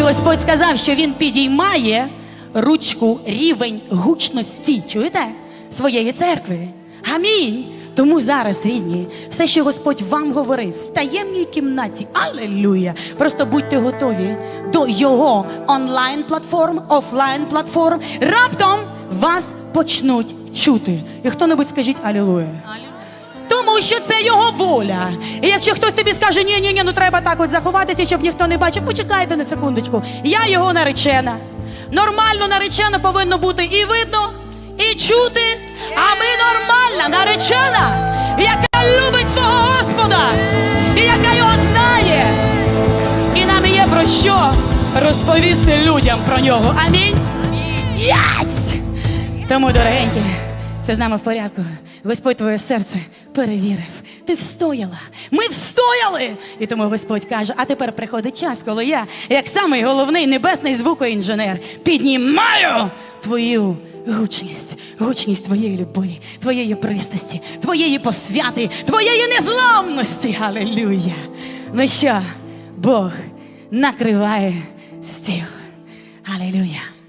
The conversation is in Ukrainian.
І Господь сказав, що він підіймає ручку рівень гучності. Чуєте? Своєї церкви. Амінь. Тому зараз, рідні, все, що Господь вам говорив в таємній кімнаті, алелюя. Просто будьте готові до його онлайн-платформ, офлайн-платформ. Раптом вас почнуть чути. І хто-небудь скажіть алілуя. Що це його воля. І якщо хтось тобі скаже, ні, ні, ні, ну треба так от заховатися, щоб ніхто не бачив, почекайте на секундочку. Я його наречена. Нормально наречена повинно бути і видно, і чути. А ми нормальна наречена, яка любить свого Господа, і яка його знає. І нам є про що розповісти людям про нього. Амінь. Єс! Тому, дорогенькі, все з нами в порядку. Господь твоє серце перевірив. Ти встояла. Ми встояли. І тому Господь каже: а тепер приходить час, коли я, як самий головний небесний звукоінженер, піднімаю твою гучність, гучність твоєї любові, твоєї пристасті, твоєї посвяти, твоєї незламності. Алілюя! Ну що, Бог накриває стіл. Алілюя!